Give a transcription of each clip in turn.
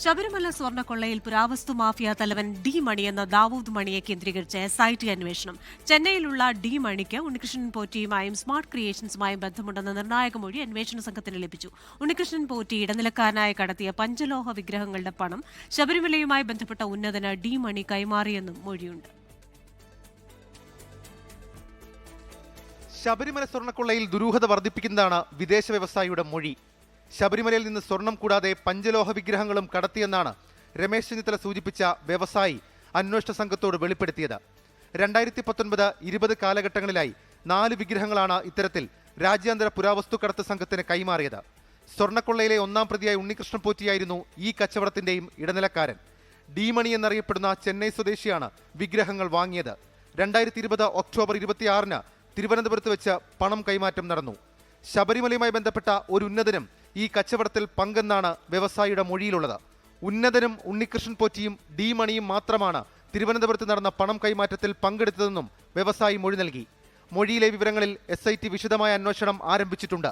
ശബരിമല സ്വർണക്കൊള്ളയിൽ പുരാവസ്തു മാഫിയ തലവൻ ഡി മണി എന്ന ദാവൂദ് മണിയെ കേന്ദ്രീകരിച്ച് എസ് ഐ ടി അന്വേഷണം. ചെന്നൈയിലുള്ള ഡി മണിക്ക് ഉണ്ണികൃഷ്ണൻ പോറ്റിയുമായും സ്മാർട്ട് ക്രിയേഷൻസുമായും ബന്ധമുണ്ടെന്ന നിർണായക മൊഴി അന്വേഷണ സംഘത്തിന് ലഭിച്ചു. ഉണ്ണികൃഷ്ണൻ പോറ്റി ഇടനിലക്കാരനായി കടത്തിയ പഞ്ചലോഹ വിഗ്രഹങ്ങളുടെ പണം ശബരിമലയുമായി ബന്ധപ്പെട്ട ഉന്നതന് ഡി മണി കൈമാറിയെന്നും മൊഴിയുണ്ട്. ശബരിമല സ്വർണക്കൊള്ളയിൽ ദുരൂഹത വർദ്ധിപ്പിക്കുന്നതാണ് വിദേശ വ്യവസായിയുടെ മൊഴി. ശബരിമലയിൽ നിന്ന് സ്വർണം കൂടാതെ പഞ്ചലോഹ വിഗ്രഹങ്ങളും കടത്തിയെന്നാണ് രമേശ് ചെന്നിത്തല സൂചിപ്പിച്ച വ്യവസായി അന്വേഷണ സംഘത്തോട് വെളിപ്പെടുത്തിയത്. രണ്ടായിരത്തി പത്തൊൻപത് ഇരുപത് കാലഘട്ടങ്ങളിലായി നാല് വിഗ്രഹങ്ങളാണ് ഇത്തരത്തിൽ രാജ്യാന്തര പുരാവസ്തു കടത്ത് സംഘത്തിന് കൈമാറിയത്. സ്വർണക്കൊള്ളയിലെ ഒന്നാം പ്രതിയായ ഉണ്ണികൃഷ്ണൻ പോറ്റിയായിരുന്നു ഈ കച്ചവടത്തിന്റെയും ഇടനിലക്കാരൻ. ഡീമണി എന്നറിയപ്പെടുന്ന ചെന്നൈ സ്വദേശിയാണ് വിഗ്രഹങ്ങൾ വാങ്ങിയത്. രണ്ടായിരത്തി ഇരുപത് ഒക്ടോബർ ഇരുപത്തിയാറിന് തിരുവനന്തപുരത്ത് വെച്ച് പണം കൈമാറ്റം നടന്നു. ശബരിമലയുമായി ബന്ധപ്പെട്ട ഒരു ഉന്നതനും ഈ കച്ചവടത്തിൽ പങ്കെന്നാണ് വ്യവസായിയുടെ മൊഴിയിലുള്ളത്. ഉന്നതനും ഉണ്ണികൃഷ്ണൻ പോറ്റിയും ഡി മണിയും മാത്രമാണ് തിരുവനന്തപുരത്ത് നടന്ന പണം കൈമാറ്റത്തിൽ പങ്കെടുത്തതെന്നും വ്യവസായി മൊഴി നൽകി. മൊഴിയിലെ വിവരങ്ങളിൽ എസ് ഐ ടി വിശദമായ അന്വേഷണം ആരംഭിച്ചിട്ടുണ്ട്.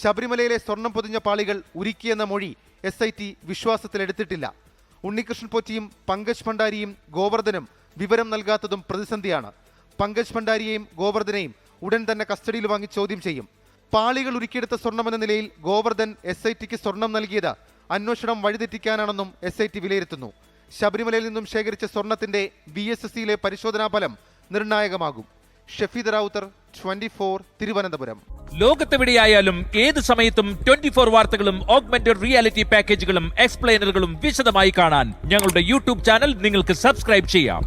ശബരിമലയിലെ സ്വർണം പൊതിഞ്ഞ പാളികൾ ഉരുക്കിയെന്ന മൊഴി എസ് ഐ ടി വിശ്വാസത്തിലെടുത്തിട്ടില്ല ഉണ്ണികൃഷ്ണൻ പോറ്റിയും പങ്കജ് ഭണ്ഡാരിയും ഗോവർദ്ധനും വിവരം നൽകാത്തതും പ്രതിസന്ധിയാണ്. പങ്കജ് ഭണ്ഡാരിയെയും ഗോവർദ്ധനെയും ഉടൻ തന്നെ കസ്റ്റഡിയിൽ വാങ്ങി ചോദ്യം ചെയ്യും. പാളികൾ ഉരുക്കിയെടുത്ത സ്വർണമെന്ന നിലയിൽ ഗോവർദ്ധൻ എസ് ഐ ടിക്ക് സ്വർണം നൽകിയത് അന്വേഷണം വഴിതെറ്റിക്കാനാണെന്നും എസ് ഐ ടി വിലയിരുത്തുന്നു. ശബരിമലയിൽ നിന്നും ശേഖരിച്ച സ്വർണത്തിന്റെ ബി എസ് എസ് സിയിലെ പരിശോധനാ ഫലം നിർണായകമാകും. Shafeed Rawther twenty four Thiruvananthapuram. ലോകത്തെവിടെയായാലും ഏത് സമയത്തും ട്വന്റി ഫോർ വാർത്തകളും ഓഗ്മെന്റഡ് റിയാലിറ്റി പാക്കേജുകളും എക്സ്പ്ലെയിനറുകളും വിശദമായി കാണാൻ ഞങ്ങളുടെ യൂട്യൂബ് ചാനൽ നിങ്ങൾക്ക് സബ്സ്ക്രൈബ് ചെയ്യാം.